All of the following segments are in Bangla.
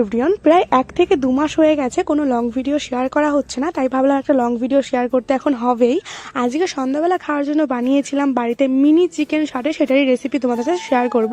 এভরিওন প্রায় এক থেকে দু মাস হয়ে গেছে কোনো লং ভিডিও শেয়ার করা হচ্ছে না, তাই ভাবলাম একটা লং ভিডিও শেয়ার করতে এখন হবেই। আজকে সন্ধ্যাবেলা খাওয়ার জন্য বানিয়েছিলাম বাড়িতে মিনি চিকেন সাটে সেটারই রেসিপি তোমাদের সাথে শেয়ার করব।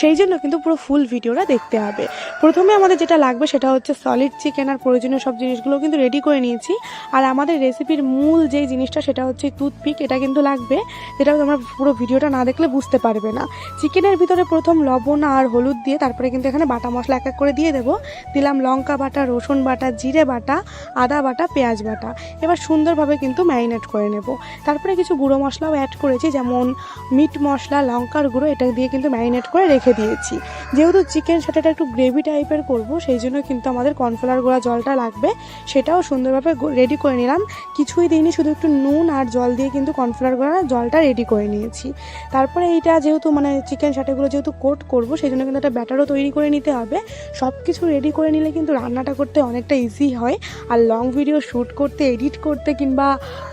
সেই জন্য কিন্তু পুরো ফুল ভিডিওটা দেখতে হবে। প্রথমে আমাদের যেটা লাগবে সেটা হচ্ছে সলিড চিকেন আর প্রয়োজনীয় সব জিনিসগুলো কিন্তু রেডি করে নিয়েছি। আর আমাদের রেসিপির মূল যেই জিনিসটা সেটা হচ্ছে টুথপিক এটা কিন্তু লাগবে। যেটা তোমরা পুরো ভিডিওটা না দেখলে বুঝতে পারবে না। চিকেনের ভিতরে প্রথম লবণ আর হলুদ দিয়ে তারপরে কিন্তু এখানে বাটা মশলা এক এক করে দিয়ে দেবো। দিলাম লঙ্কা বাটা, রসুন বাটা, জিরে বাটা, আদা বাটা, পেঁয়াজ বাটা। এবার সুন্দরভাবে কিন্তু ম্যারিনেট করে নেব। তারপরে কিছু গুঁড়ো মশলাও অ্যাড করেছি, যেমন মিট মশলা, লঙ্কার গুঁড়ো, এটা দিয়ে কিন্তু ম্যারিনেট করে রেখে দিয়েছি। যেহেতু চিকেন সেটাটা একটু গ্রেভি টাইপের করব, সেই জন্য কিন্তু আমাদের কর্নফ্লাওয়ার গুঁড়া জলটা লাগবে। সেটাও সুন্দরভাবে রেডি করে নিলাম। কিছুই দিইনি, শুধু একটু নুন আর জল দিয়ে কিন্তু কর্নফ্লাওয়ার গুঁড়া জলটা রেডি করে নিয়েছি। তারপরে এইটা যেহেতু মানে চিকেন সাটেগুলো যেহেতু কোট করব, সেই জন্য কিন্তু একটা ব্যাটারও তৈরি করে নিতে হবে। সব কিছু রেডি করে নিলে কিন্তু রান্নাটা করতে অনেকটা ইজি হয়। আর লং ভিডিও শ্যুট করতে এডিট করতে কিংবা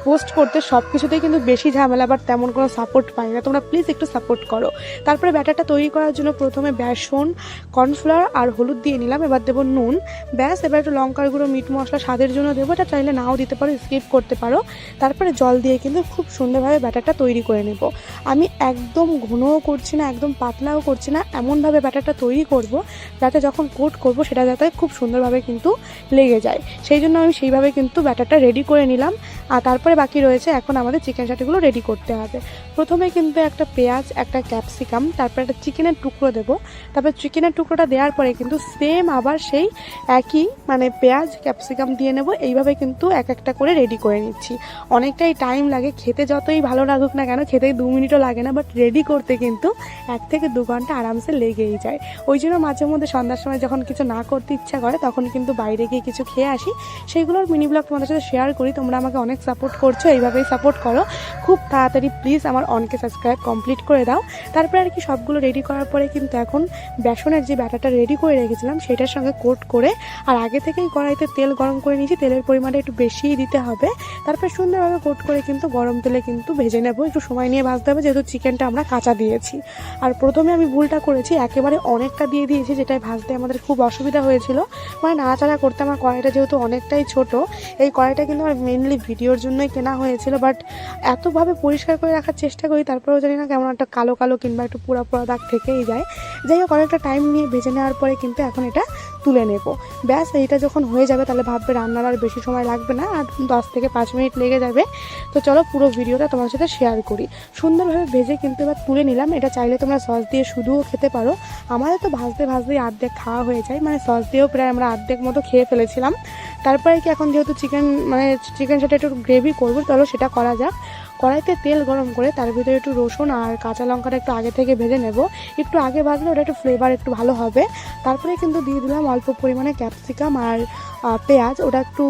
পোস্ট করতে সব কিছুতেই কিন্তু বেশি ঝামেলা বাট তেমন কোনো সাপোর্ট পাই না। তোমরা প্লিজ একটু সাপোর্ট করো। তারপরে ব্যাটারটা তৈরি করার জন্য প্রথমে বেসন কর্নফ্লাওয়ার আর হলুদ দিয়ে নিলাম, এবার দেবো নুন। ব্যাস, এবার একটু লঙ্কার গুঁড়ো মিট মশলা, স্বাদের জন্য দেবো। এটা চাইলে নাও দিতে পারো স্কিপ করতে পারো। তারপরে জল দিয়ে কিন্তু খুব সুন্দরভাবে ব্যাটারটা তৈরি করে নেব। আমি একদম ঘনও করছি না, একদম পাতলাও করছি না, এমনভাবে ব্যাটারটা তৈরি করব, যাতে যখন কোট করব সেটা যাতে খুব সুন্দরভাবে কিন্তু লেগে যায়। সেই জন্য আমি সেইভাবে কিন্তু ব্যাটারটা রেডি করে নিলাম। আর তারপরে বাকি রয়েছে এখন আমাদের চিকেন চাটিগুলো রেডি করতে হবে। প্রথমে কিন্তু একটা পেঁয়াজ, একটা ক্যাপসিকাম তারপরে একটা চিকেনের টুকরো দেবো। তারপর চিকেনের টুকরোটা দেওয়ার পরে কিন্তু সেম আবার সেই একই মানে পেঁয়াজ ক্যাপসিকাম দিয়ে নেব। এইভাবে কিন্তু এক একটা করে রেডি করে নিচ্ছি। অনেকটাই টাইম লাগে, খেতে যতই ভালো লাগুক না কেন খেতে দু মিনিটও লাগে না বাট রেডি করতে কিন্তু এক থেকে দু ঘণ্টা আরামসে লেগেই যায়। ওই জন্য মাঝে মধ্যে সন্ধ্যার সময় যখন কিছু না করতে ইচ্ছা করে, তখন কিন্তু বাইরে গিয়ে কিছু খেয়ে আসি। সেইগুলোর মিনি ব্লগ তোমাদের সাথে শেয়ার করি, তোমরা আমাকে অনেক সাপোর্ট করছ, এইভাবেই সাপোর্ট করো। খুব তাড়াতাড়ি প্লিজ আমার অনকে সাবস্ক্রাইব কমপ্লিট করে দাও। তারপরে আর কি সবগুলো রেডি করার পরে কিন্তু এখন বেসনের যে ব্যাটারটা রেডি করে রেখেছিলাম, সেটার সঙ্গে কোট করে, আর আগে থেকেই কড়াইতে তেল গরম করে নিয়েছি, তেলের পরিমাণটা একটু বেশিই দিতে হবে। তারপরে সুন্দরভাবে কোট করে কিন্তু গরম তেলে কিন্তু ভেজে নেব। একটু সময় নিয়ে ভাজতে হবে, যেহেতু চিকেনটা আমরা কাঁচা দিয়েছি। আর প্রথমে আমি ভুলটা করেছি, একেবারে অনেকটা দিয়ে দিয়েছি যেটাই ভাজতে আমাদের খুব অসুবিধা হয়েছিল। মানে নাড়াচাড়া করতে আমার কড়াইটা যেহেতু অনেকটাই ছোট, এই কড়াইটা কিন্তু আমার মেনলি ভিডিওর জন্যই কেনা হয়েছিল বাট এতভাবে পরিষ্কার করে রাখার চেষ্টা করি, তারপরেও জানি না কেমন একটা কালো কালো কিংবা একটু পুরা পুরা দাগ থেকেই যায়। যাই হোক অনেকটা টাইম নিয়ে ভেজে নেওয়ার পরে কিন্তু এখন এটা তুলে নেব। ব্যাস, এইটা যখন হয়ে যাবে, তাহলে ভাববে রান্নার আর বেশি সময় লাগবে না, আর দশ থেকে পাঁচ মিনিট লেগে যাবে। তো চলো, পুরো ভিডিওটা তোমার সাথে শেয়ার করি। সুন্দরভাবে ভেজে কিন্তু এবার তুলে নিলাম, এটা চাইলে তোমরা সস দিয়ে শুধুও খেতে পারো। আমাদের তো ভাজতে ভাজতেই আর্ধেক খাওয়া হয়ে যায় মানে সস দিয়েও প্রায় আমরা আর্ধেক মতো খেয়ে ফেলেছিলাম। তারপরে কি এখন যেহেতু চিকেন মানে চিকেন সেটা একটু গ্রেভি করব চলো সেটা করা যাক। কড়াইতে তেল গরম করে তার ভিতরে একটু রসুন আর কাঁচা লঙ্কাটা একটু আগে থেকে ভেজে নেব। একটু আগে ভাজলে ওটা একটু ফ্লেভার একটু ভালো হবে। তারপরে কিন্তু দিয়ে দিলাম অল্প পরিমাণে ক্যাপসিকাম আর পেঁয়াজ। ওটা একটু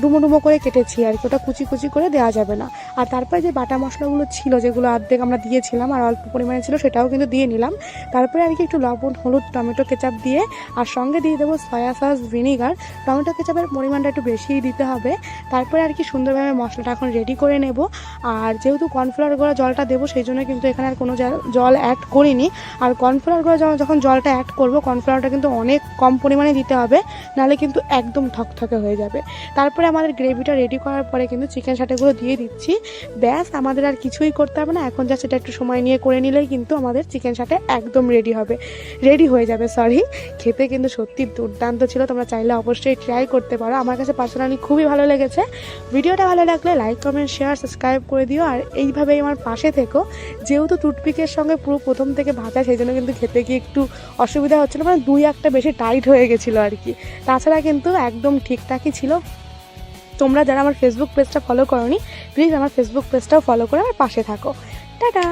ডুমো ডুমো করে কেটেছি আর কি। ওটা কুচি কুচি করে দেওয়া যাবে না। আর তারপরে যে বাটা মশলাগুলো ছিল, যেগুলো অর্ধেক আমরা দিয়েছিলাম আর অল্প পরিমাণে ছিল, সেটাও কিন্তু দিয়ে নিলাম। তারপরে আর কি একটু লবণ, হলুদ, টমেটো কেচাপ দিয়ে আর সঙ্গে দিয়ে দেবো সয়া সস ভিনিগার টমেটো কেচাপের পরিমাণটা একটু বেশিই দিতে হবে। তারপরে আর কি সুন্দরভাবে মশলাটা এখন রেডি করে নেব। আর যেহেতু কর্নফ্লাওয়ার গুঁড়া জলটা দেবো, সেই জন্য কিন্তু এখানে আর কোনো জল- অ্যাড করিনি। আর কর্নফ্লাওয়ার গুঁড়া যখন জলটা অ্যাড করব, কর্নফ্লাওয়ারটা কিন্তু অনেক কম পরিমাণে দিতে হবে, নাহলে কিন্তু একদম থকথকে হয়ে যাবে। তারপরে আমাদের গ্রেভিটা রেডি করার পরে কিন্তু চিকেন সাটেগুলো দিয়ে দিচ্ছি। ব্যাস, আমাদের আর কিছুই করতে হবে না। এখন যা সেটা একটু সময় নিয়ে করে নিলেই কিন্তু আমাদের চিকেন সাটে একদম রেডি হবে। রেডি হয়ে যাবে সরি খেতে কিন্তু সত্যি দুর্দান্ত ছিল, তোমরা চাইলে অবশ্যই ট্রাই করতে পারো। আমার কাছে পার্সোনালি খুবই ভালো লেগেছে। ভিডিওটা ভালো লাগলে লাইক কমেন্ট শেয়ার সাবস্ক্রাইব করে দিও। আর এইভাবেই আমার পাশে থেকো, যেহেতু টুটপিকের সঙ্গে পুরো প্রথম থেকে ভাজা, সেই জন্য কিন্তু খেতে গিয়ে একটু অসুবিধা হচ্ছিল মানে দুই একটা বেশি টাইট হয়ে গেছিল আর কি। তাছাড়া কিন্তু একদম ঠিকঠাকই ছিল। তোমরা যারা আমার ফেসবুক পেজটা ফলো করো প্লিজ আমার ফেসবুক পেজটাও ফলো করে আমার পাশে থাকো। টাটা!